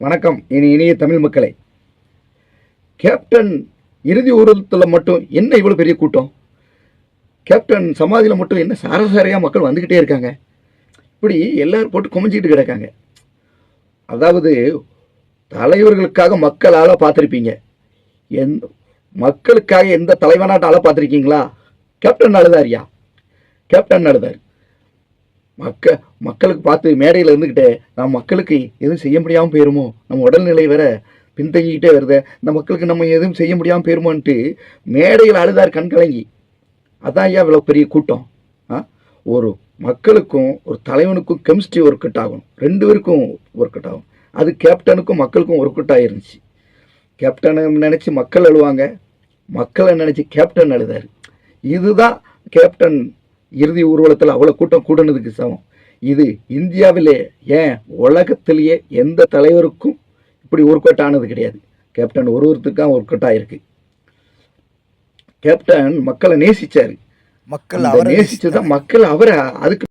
வணக்கம் இனி இனிய தமிழ் மக்களே. கேப்டன் இறுதி ஊர்வலத்தில் மட்டும் என்ன இவ்வளோ பெரிய கூட்டம்? கேப்டன் சமாதியில் மட்டும் என்ன சாரசாரியாக மக்கள் வந்துக்கிட்டே இருக்காங்க? இப்படி எல்லோரும் போட்டு குமிஞ்சிக்கிட்டு கிடக்காங்க. அதாவது தலைவர்களுக்காக மக்கள் பார்த்துருப்பீங்க. எந் மக்களுக்காக எந்த தலைவனாட்ட பார்த்துருக்கீங்களா? கேப்டன் அழுதாரியா? கேப்டன் அழுதார். மக்க மக்களுக்கு பார்த்து மேடையில் இருந்துக்கிட்டே நம்ம மக்களுக்கு எதுவும் செய்ய முடியாமல் போயிருமோ? நம்ம உடல்நிலை வேற பின்தங்கிக்கிட்டே வருது. இந்த மக்களுக்கு நம்ம எதுவும் செய்ய முடியாமல் போயிருமோன்ட்டு மேடையில் அழுதார் கண் கலங்கி. அதான் ஐயா இவ்வளோ பெரிய கூட்டம். ஆ? ஒரு மக்களுக்கும் ஒரு தலைவனுக்கும் கெமிஸ்ட்ரி ஒர்க் அவுட் ஆகணும். ரெண்டு பேருக்கும் ஒர்க் அவுட் ஆகும் அது கேப்டனுக்கும் மக்களுக்கும் ஒர்க் அவுட் ஆகிருந்துச்சு கேப்டனை நினச்சி மக்கள் அழுவாங்க. மக்களை நினச்சி கேப்டன் அழுதார். இதுதான் கேப்டன் இறுதி ஊர்வலத்தில் அவ்வளோ கூட்டம் கூடுனதுக்கு சமம். இது இந்தியாவிலே ஏன் உலகத்திலேயே எந்த தலைவருக்கும் இப்படி ஒர்க் அவுட் ஆனது கிடையாது. கேப்டன் ஒரு ஒருத்தருக்காக ஒர்க் அவுட் கேப்டன் மக்களை நேசிச்சாரு. மக்கள் அவரை நேசிச்சதான் மக்கள் அவரை அதுக்கு